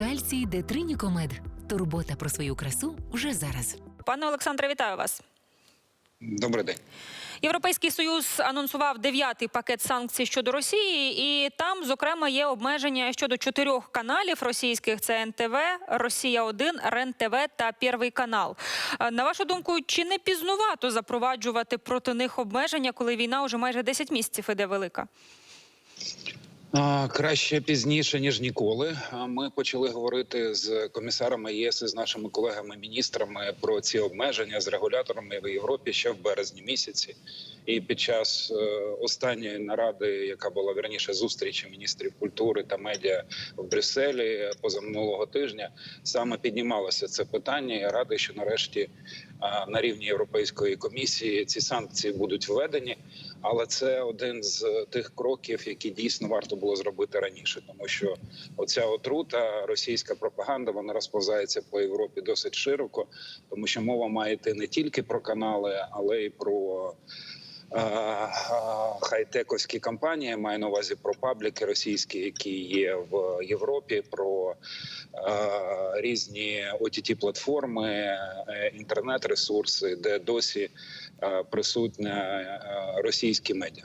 Кальцій Детринікомед. Турбота про свою красу вже зараз. Пане Олександре, вітаю вас. Добрий день. Європейський союз анонсував дев'ятий пакет санкцій щодо Росії, і там, зокрема, є обмеження щодо чотирьох каналів російських: це НТВ, Росія 1 РЕН ТВ та Первий канал. Е, На вашу думку, чи не пізнувато запроваджувати проти них обмеження, коли війна вже майже 10 місяців іде велика? Краще пізніше ніж ніколи. Ми почали говорити з комісарами ЄС і з нашими колегами-міністрами про ці обмеження з регуляторами в Європі ще в березні місяці. І під час е, останньої наради, яка була верніше зустрічі міністрів культури та медіа в Брюсселі позаминулого тижня, саме піднімалося це питання. Я радий, що нарешті на рівні Європейської комісії ці санкції будуть введені. Але це один з тих кроків, які дійсно варто було зробити раніше, тому що оця отрута, російська пропаганда, вона розповзається по Європі досить широко, тому що мова має йти не тільки про канали, але й про. Хай-тековські компанії маю на увазі про пабліки російські, які є в Європі, про різні ott платформи, е, інтернет-ресурси, де досі присутня е, російські медіа.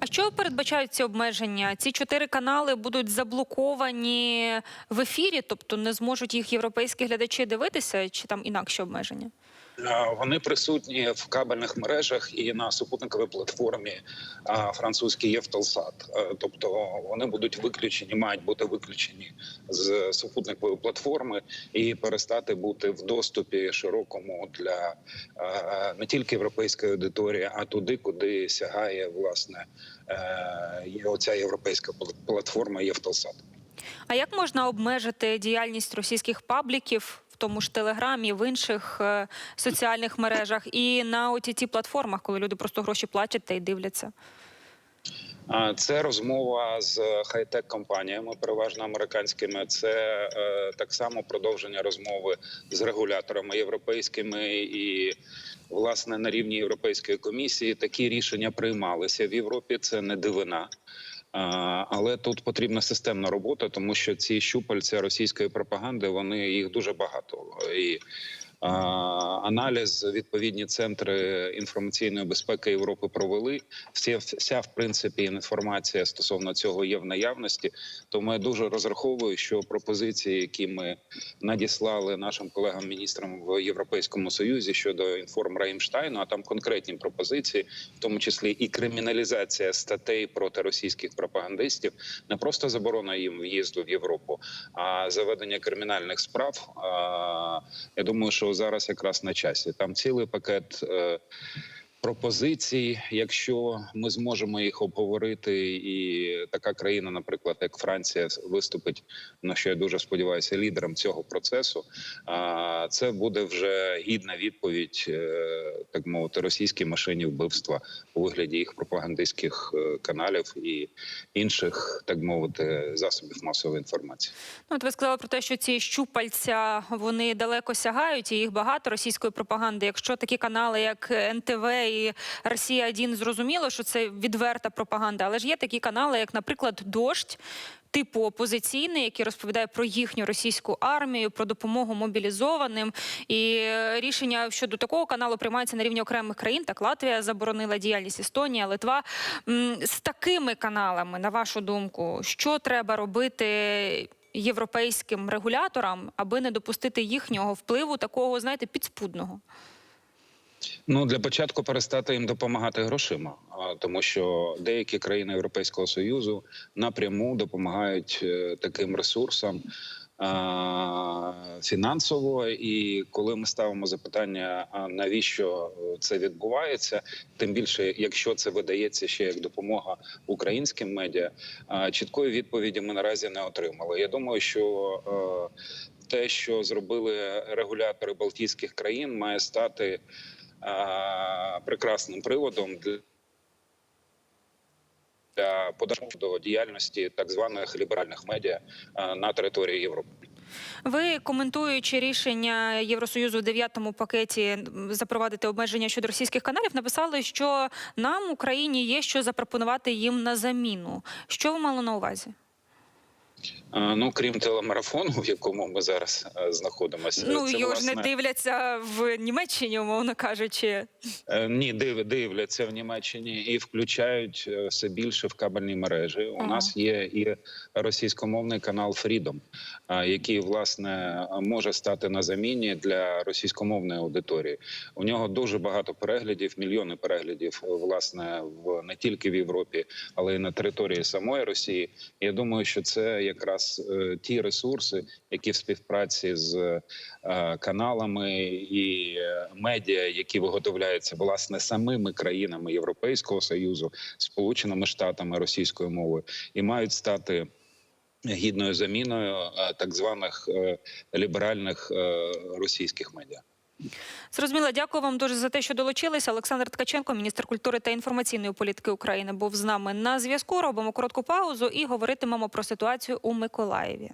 А що передбачають ці обмеження? Ці чотири канали будуть заблоковані в ефірі, тобто не зможуть їх європейські глядачі дивитися, чи там інакші обмеження? Вони присутні в кабельних мережах і на супутниковій платформі французькій Євтелсат. Е, Тобто вони будуть виключені, мають бути виключені з супутникової платформи і перестати бути в доступі широкому для е, не тільки європейської аудиторії, а туди, куди сягає власне е, оця європейська платформа Євтелсат. А як можна обмежити діяльність російських пабліків тому ж Телеграмі, в інших е, соціальних мережах і на ott платформах, коли люди просто гроші платять та й дивляться? Це розмова з хай-тек компаніями, переважно американськими. Це е, так само продовження розмови з регуляторами європейськими і. Власне, на рівні Європейської комісії такі рішення приймалися в Європі. Це не дивина. Але тут потрібна системна робота, тому що ці щупальця російської пропаганди вони їх дуже багато. І аналіз відповідні центри інформаційної безпеки Європи провели. Всі вся в принципі інформація стосовно цього є в наявності. Тому я дуже розраховую, що пропозиції, які ми надіслали нашим колегам-міністрам в Європейському Союзі щодо інформ Реймштайну, а там конкретні пропозиції, в тому числі і криміналізація статей проти російських пропагандистів, не просто заборона їм в'їзду в Європу, а заведення кримінальних справ. Я думаю, що зараз якраз на часі. Там цілий пакет. е, Пропозицій, якщо ми зможемо їх обговорити, і така країна, наприклад, як Франція, виступить на що я дуже сподіваюся, лідером цього процесу. А це буде вже гідна відповідь, е, так мовити, російській машині вбивства у вигляді їх пропагандистських е, каналів і інших, так мовити, засобів масової інформації. Ну, от ви сказали про те, що ці щупальця вони далеко сягають, і їх багато російської пропаганди. Якщо такі канали, як НТВ і Росія 1 зрозуміло, що це відверта пропаганда, але ж є такі канали, як, наприклад, Дождь. Типу опозиційний, який розповідає про їхню російську армію, про допомогу мобілізованим, і е, рішення щодо такого каналу приймається на рівні окремих країн. Так Латвія заборонила діяльність Естонія, Литва. З такими каналами, на вашу думку, що треба робити європейським регуляторам, аби не допустити їхнього впливу, такого, знаєте, підспудного? Ну для початку перестати їм допомагати грошима, тому що деякі країни Європейського союзу напряму допомагають е, таким ресурсам. Фінансово, і коли ми ставимо запитання, а навіщо це відбувається, тим більше, якщо це видається ще як допомога українським медіа, чіткої відповіді ми наразі не отримали. Я думаю, що е, те, що зробили регулятори Балтійських країн, має стати прекрасним приводом для. Для до діяльності так званих ліберальних медіа на території Європи. Ви коментуючи рішення Євросоюзу в дев'ятому пакеті запровадити обмеження щодо російських каналів, написали, що нам Україні є що запропонувати їм на заміну. Що ви мали на увазі? Ну, крім телемарафону, в якому ми зараз е, знаходимося, Ну це, його ж не дивляться в Німеччині, умовно кажучи. Е, Ні, див, дивляться в Німеччині і включають е, все більше в кабельні мережі. У Ага. нас є і російськомовний канал Freedom, який власне може стати на заміні для російськомовної аудиторії. У нього дуже багато переглядів, мільйони переглядів, власне, в не тільки в Європі, але й на території самої Росії. Я думаю, що це якраз е, ті ресурси, які в співпраці з е, каналами і е, медіа, які виготовляються власне самими країнами Європейського союзу, Сполученими Штатами російською мовою, і мають стати. Гідною заміною так званих ліберальних російських медіа. Зрозуміло, дякую вам дуже за те, що долучилися. Олександр Ткаченко, міністр культури та інформаційної політики України, був з нами на зв'язку. Робимо коротку паузу і говоритимемо про ситуацію у Миколаєві.